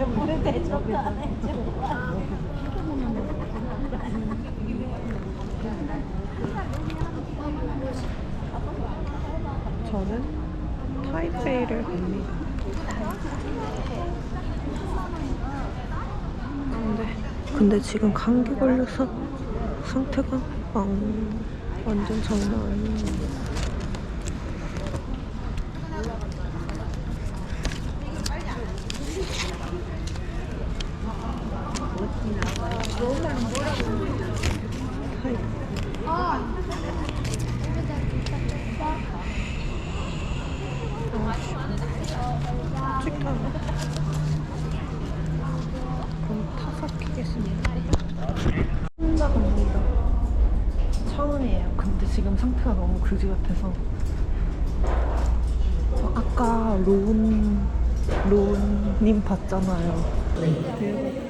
안. 저는 타이페이를 갑니다. 근데 근데 지금 감기 걸려서 상태가 왕 완전 장난 아니에요. 찍다. 그럼 타사 키겠습니다. 혼자 갑니다. 처음이에요. 근데 지금 상태가 너무 그지 같아서. 저 아까 로운, 로운님 봤잖아요. 네, 배우.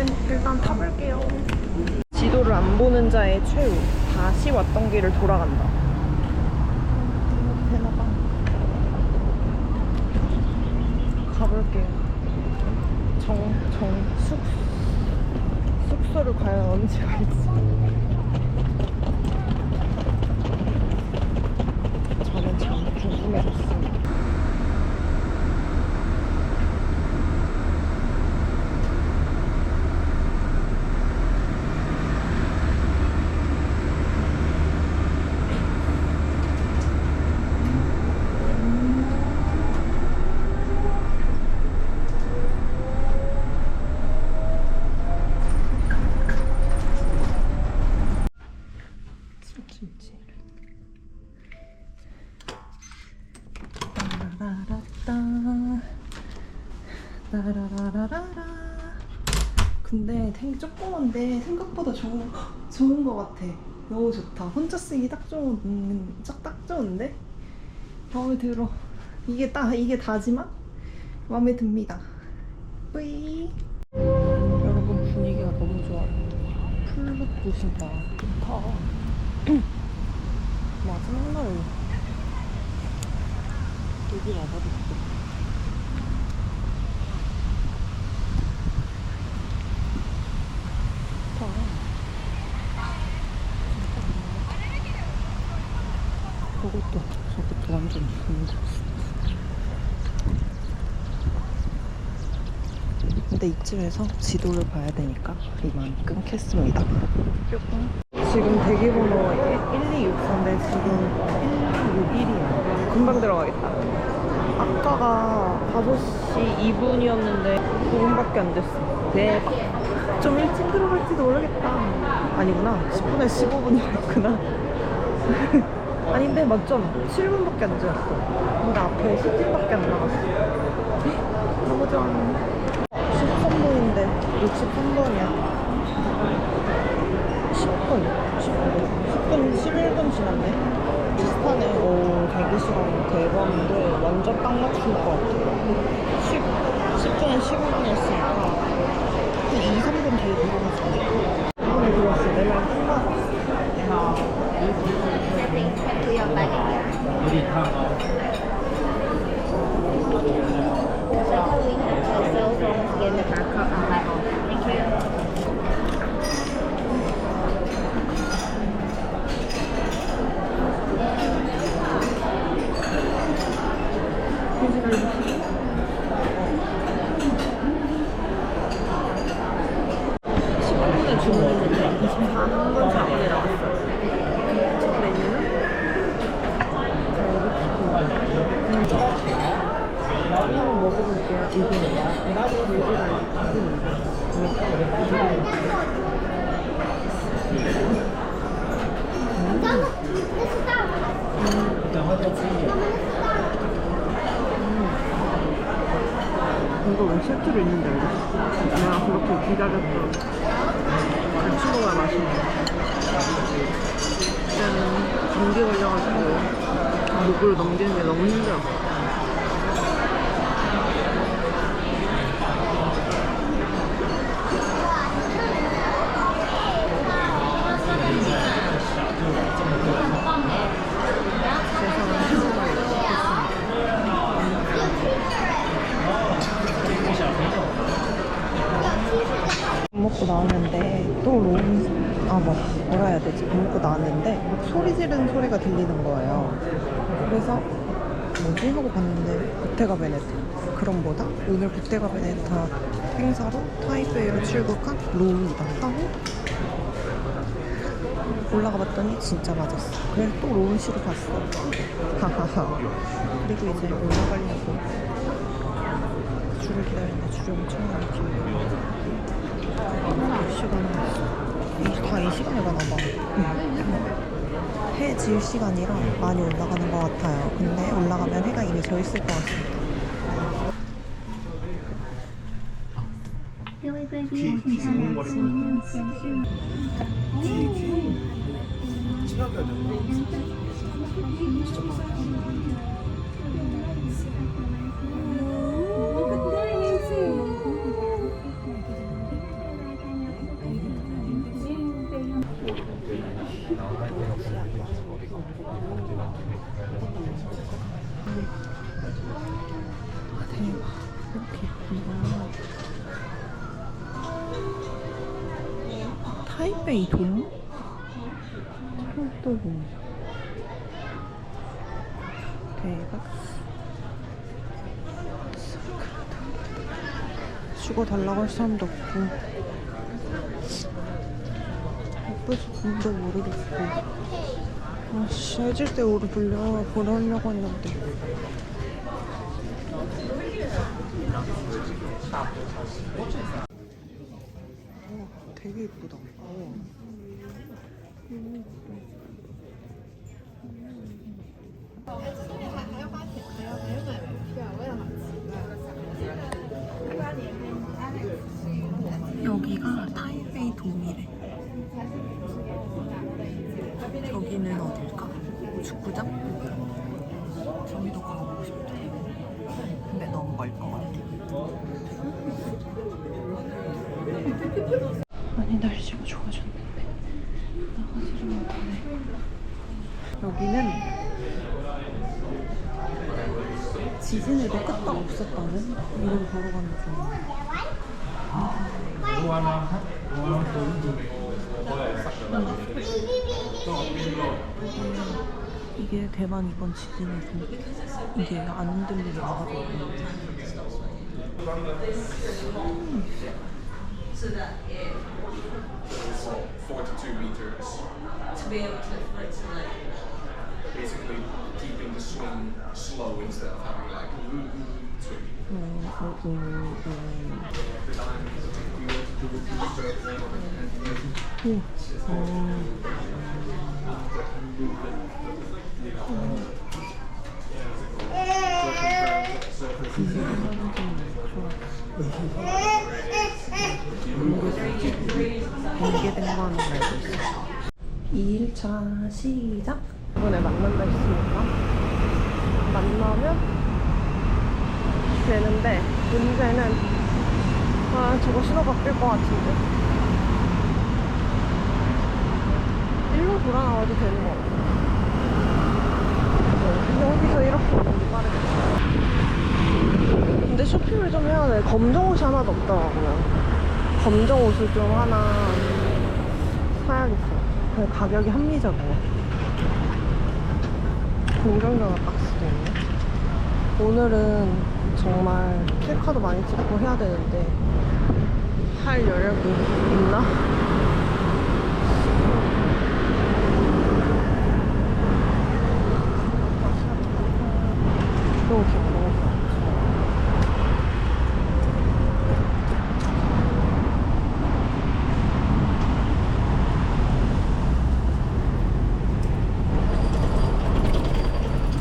더운데 일단 타볼게요. 지도를 안 보는 자의 최후. 다시 왔던 길을 돌아간다. 되나봐. 가볼게요. 정, 정, 숙, 숙소를 과연 언제 갈지. 저는 참 궁금해졌습니다. 찜찜찜. 따라라라따. 따 라라라라라. 근데 되게 조그만데 생각보다 좋은, 좋은 것 같아. 너무 좋다. 혼자 쓰기 딱 좋은, 음, 딱, 딱 좋은데? 마음에 들어. 이게 딱, 이게 다지만 마음에 듭니다. 뿌이. 여러분 분위기가 너무 좋아요. 풀밭 보신다. 좋다. 마지막 날 여기 와봐도 좋겠다. 저것도 저것도 완전 좋은 거 이쯤에서 지도를 봐야 되니까 이만 끊겠습니다. 지금 대기번호 1264인데 지금 1261이야. 금방 들어가겠다. 아까가 5시 2분이었는데 9분밖에 안 됐어. 대박. 좀 일찍 들어갈지도 모르겠다. 아니구나. 10분에 15분이었구나. 아닌데 맞잖아. 7분밖에 안 지났어. 근데 앞에 10분밖에 안 남았어. 너무 좋아. 13분인데 63분이야. 10분, 10분, 10분, 11분 지났네. 비슷하네. 오, 대기시간 대박인데 완전 딱 맞춘 것 같아. 10, 10분에 15분이었으니까 한 2, 3분 뒤에 들어갔어. 이번에 들어왔어. 내말 풀마. 주문했는데 24분 자문에 나왔어요. 첫 메뉴는 한번 먹어볼게요. 이게 나도 돼지가 왜 세트로 알겠어. 내가 그렇게 기다렸던 그 친구가 마시는 그때는 감기 걸려가지고 목으로 넘기는 게 너무 힘들었어. 세상은 친구가 있고 밥 먹고 나왔는데 또 롬, 아, 뭐, 뭐라 해야 되지? 밥 먹고 나왔는데 막 소리 지르는 소리가 들리는 거예요. 그래서 뭐지? 하고 봤는데 보테가 베네타. 그럼 뭐다? 오늘 보테가 베네타 행사로 타이베이로 출국한 롬이다 하고 올라가 봤더니 진짜 맞았어. 그래서 또 롬시로 갔어. 하하하. 그리고 이제 올라가려고 줄을 기다리는데 줄이 엄청 많이 길어요. 했어? 다이 시간에 가나봐. 해 질 시간이라 많이 올라가는 것 같아요. 근데 올라가면 해가 이미 져 있을 것 같습니다. 타이베이 돔? 철도돔. 대박. 죽어 달라고 할 사람도 없고. 예쁘지 뭔도 모르겠고. 아씨, 해질 때 오래 돌려 보려고 했는데. 와, 되게 예쁘다. 어. 여기가 타이베이 돔이래. 저기는 어딜까? 축구장? 저기도 가보고 싶다. 근데 너무 멀 것 같아. 좋아졌는데. 나가지를 못하네. 여기는 지진에도 끝도 없었다는 이런 걸어가는 중 이게 대만 이번 지진에도 이게 안 흔들리게 나가거든요 So that air. So four to two meters. To be able to like to like. Basically, keeping the swing slow instead of having like mm-hmm. swing. Mm-hmm. Mm. 어. 공개된 거는 알고 있어. 2일차 시작. 이번에 만난다 했으니까 만나면 되는데 문제는 아 저거 신호 바뀔 것 같은데 일로 돌아 나와도 되는 거 같아. 어, 여기서 이렇게 오는 게 빠르겠다. 근데 쇼핑을 좀 해야 돼. 검정 옷이 하나도 없더라고요. 검정 옷을 좀 하나 사야겠어. 그 가격이 합리적이야. 공정전화 박스도 있네. 오늘은 정말 킬카도 많이 찍고 해야 되는데 할 여력이 있나?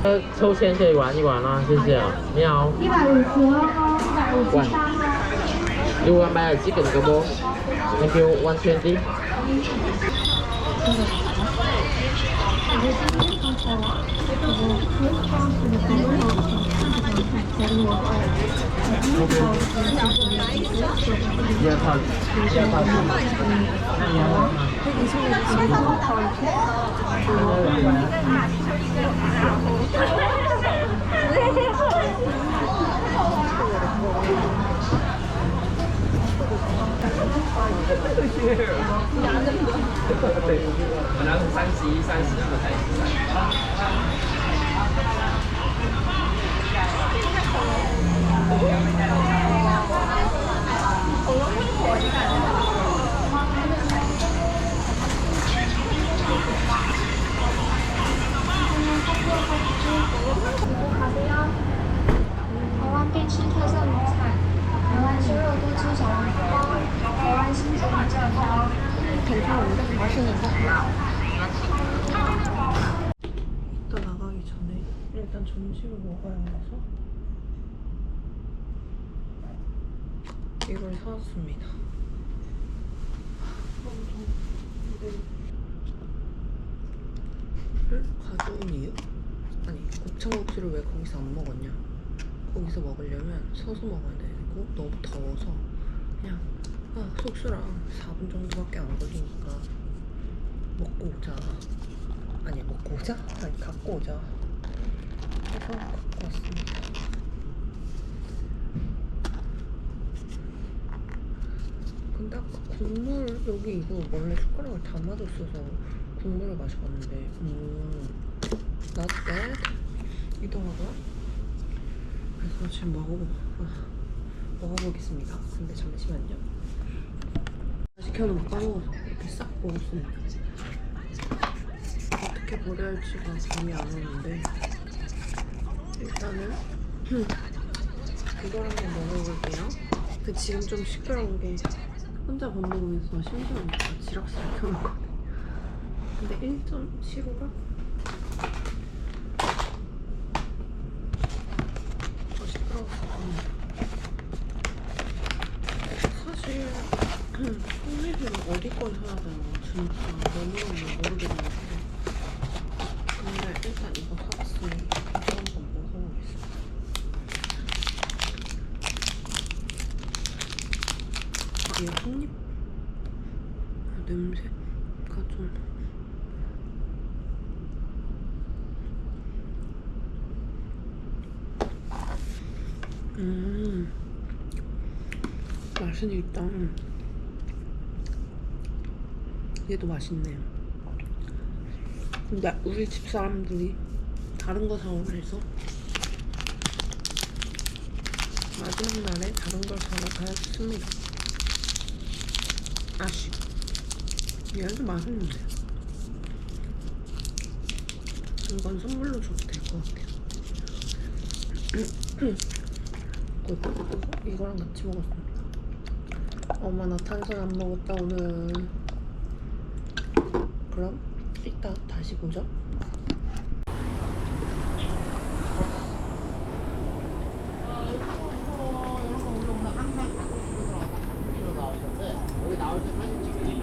抽抽签可以玩一玩啊，谢谢。你好。一百五十哦，一百五十三哦。 You want buy a chicken combo? Thank you. One twenty. 对，我拿三十一、三十，我拿一三十。 를 가져온 이유? 아니 곱창국수를 왜 거기서 안 먹었냐? 거기서 먹으려면 서서 먹어야 되고 너무 더워서 그냥 아, 속수랑 4분 정도밖에 안 걸리니까 먹고 오자. 아니 먹고 오자? 아니 갖고 오자. 해서 갖고 왔습니다. 근데 아까 국물 여기 이거 원래 숟가락을 담아줬어서 국물을 마셔봤는데 음 not bad 이더라고요. 그래서 지금 먹어보 아, 먹어보겠습니다. 근데 잠시만요. 시켜놓은 거 까먹어서 이렇게 싹 먹었습니다. 어떻게 버려야 할지가 감이 안 오는데 일단은 이걸 한번 먹어볼게요. 근데 지금 좀 시끄러운 게 혼자 밥 먹으면서 심지어 지락스를 켜놓거든요. 근데 1.75가 더 시끄러워서 사실 콩잎은 어디 걸 사야 되나 진짜 너무너무 모르겠는데 근데 일단 이거 사봤으니 이거 한번 먹어보겠습니다 아 이거 콩잎 아, 냄새가 좀 음 맛은 일단 얘도 맛있네요. 근데 우리 집 사람들이 다른 거 사오라 해서 마지막 날에 다른 걸 사러 가야겠습니다. 아쉽. 얘도 맛있는데. 이건 선물로 줘도 될 것 같아요. 이거랑 같이 먹었습니다. 엄마 나 탄산 안 먹었다 오늘. 그럼 이따 다시 보죠. 여기 나올 때 사진 찍기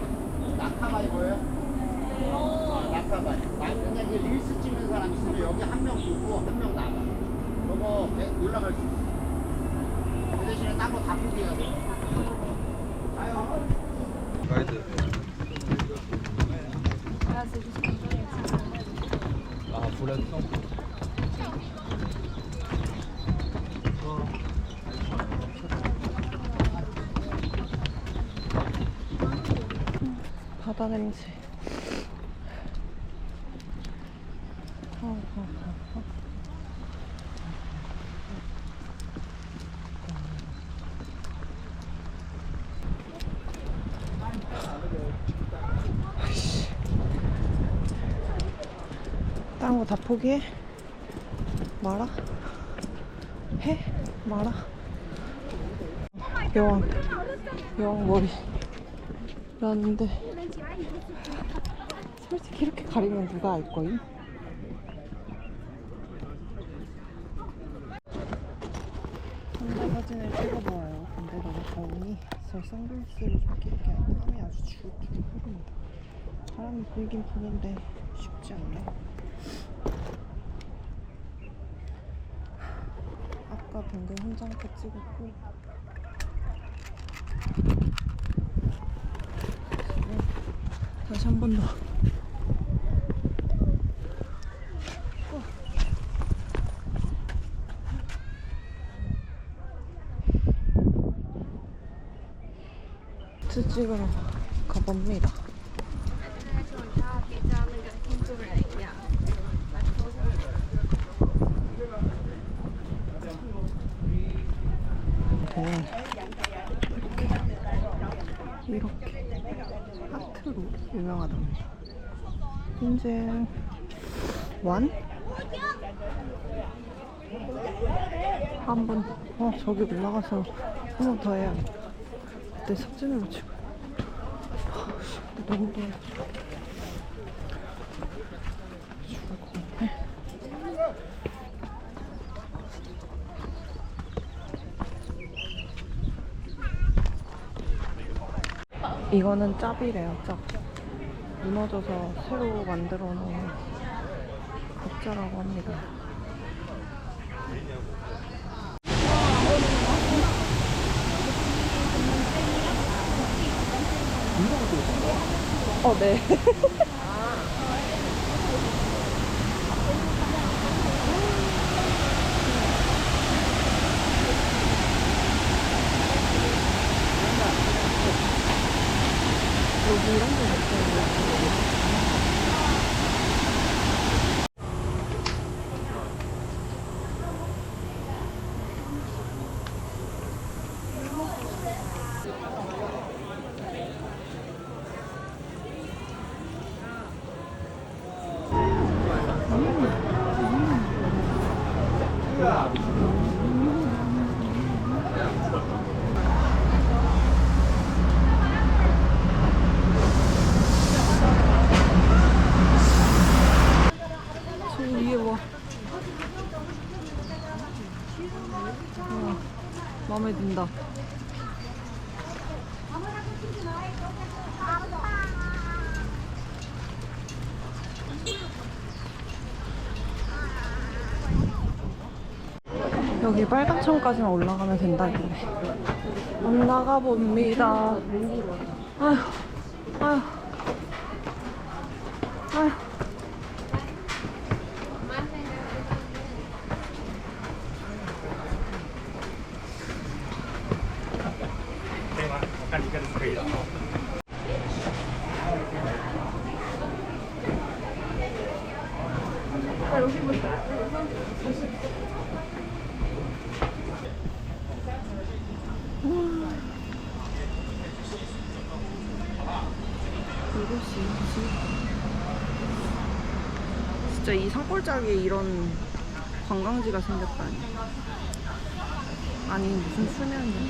낙하바이 보여요? 어, 낙하바이 근데 이제 릴스 찍는 사람 있으면 여기 한 명 보고 한 명 나가 그거 배- 올라갈 수 있어 그 대신에 딴 거 다 포기해야 돼 가이드. 아, 불안성. 바다 냄새. 어. 다른 거다 포기해? 말아? 해? 말아? 여왕 여왕 머리 라는데 솔직히 이렇게 가리면 누가 알 거임? 사진을 찍어보아요. 근데 너무 더우니 저 선글라스를 좀 끼게 하고 땀이 아주 줄줄 흐릅니다. 바람이 불긴 부는데 쉽지 않네. 아까 방금 현장도 찍었고 다시 한 번 더. 찍으러 가봅니다. 네. 이렇게 하트로 유명하답니다. 이제 완? 한번 어 저기 올라가서 한 번 더 해야 그때 사진으로 찍 너무. 이거는 짭이래요, 짭. 무너져서 새로 만들어 놓은 국자라고 합니다. 어, 네. 여기 이런 거 있어요. 저 위에 와. 우와, 마음에 든다. 여기 빨간 천까지만 올라가면 된다는데. 올라가 봅니다. 아휴, 아휴, 아휴. 이곳이 뭐지? 진짜 이 산골짜기에 이런 관광지가 생겼다니. 아니 무슨 수면이야.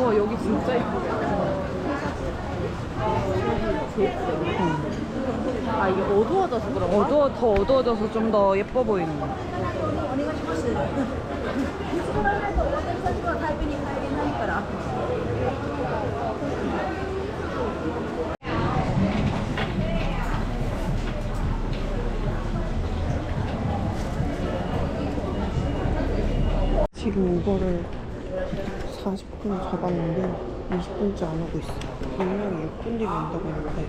와 여기 진짜 예쁘다. 아 이게 어두워져서 그런가? 어두워 더 어두워져서 좀 더 예뻐 보이는 거. 지금 우버를 40분 잡았는데 20분째 안 오고 있어. 분명히 6분 뒤에 온다고 했는데.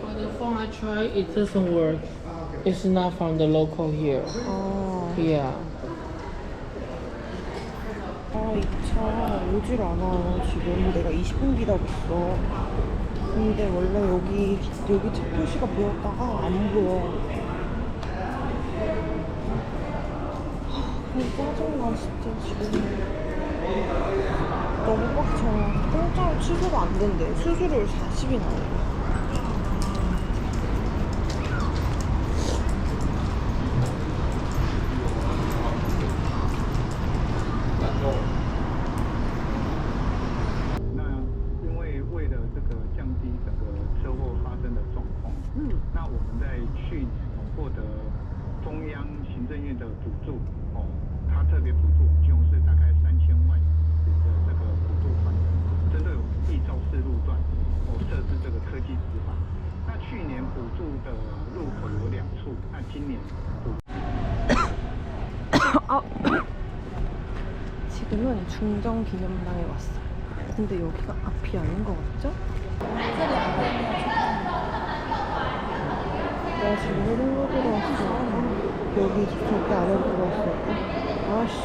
But the phone I tried, it doesn't work. It's not from the local here. 아, Yeah. 아, 이 차 오질 않아. 지금 내가 20분 기다렸어. 근데 원래 여기, 여기 차 표시가 보였다가 안 보여. 하, 그냥 짜증나, 진짜 지금. 너무 빡쳐. 공짜로 취소가 안 된대. 수수료를 40이 나와. 지금은 중정 기념당에 왔어요. 근데 여기가 앞이 아닌 것 같죠? 나 지금 일로 들어왔어. 여기 절대 안에 들어왔을까? 아씨.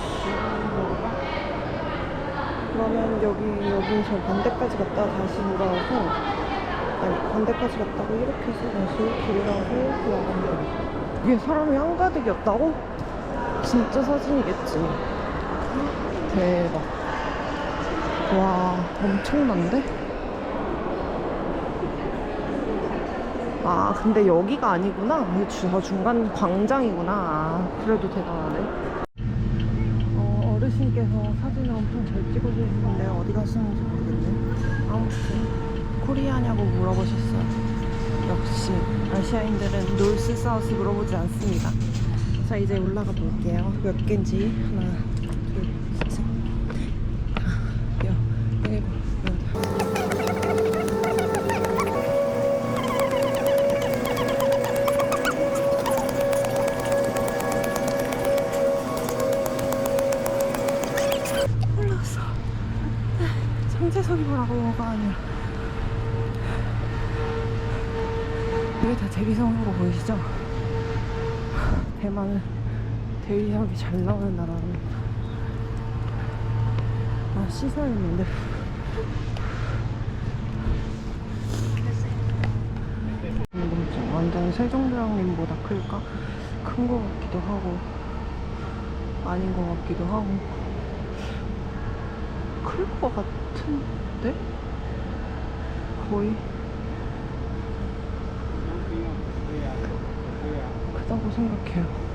그러면 여기, 여기 저 반대까지 갔다가 다시 돌아와서, 아니, 반대까지 갔다가 이렇게 해서 다시 돌아와서 돌아가면 돼. 이게 사람이 한가득이었다고? 진짜 사진이겠지. 대박. 와, 엄청난데? 아, 근데 여기가 아니구나. 저 중간 광장이구나. 아, 그래도 대단하네. 어, 어르신께서 사진을 엄청 잘 찍어주시는데 어디 가시는지 모르겠네. 아무튼, 코리아냐고 물어보셨어요. 역시, 아시아인들은 놀스 사우스 물어보지 않습니다. 자 이제 올라가 볼게요 몇 개인지 상체석이 뭐라고가 아니라 이게 다 대비성으로 보이시죠? 대만은 대리석이 잘 나오는 나라는 아 씻어야겠는데 완전 세종대왕님보다 클까? 큰 거 같기도 하고 아닌 거 같기도 하고 클 거 같은데? 거의 크다고 생각해요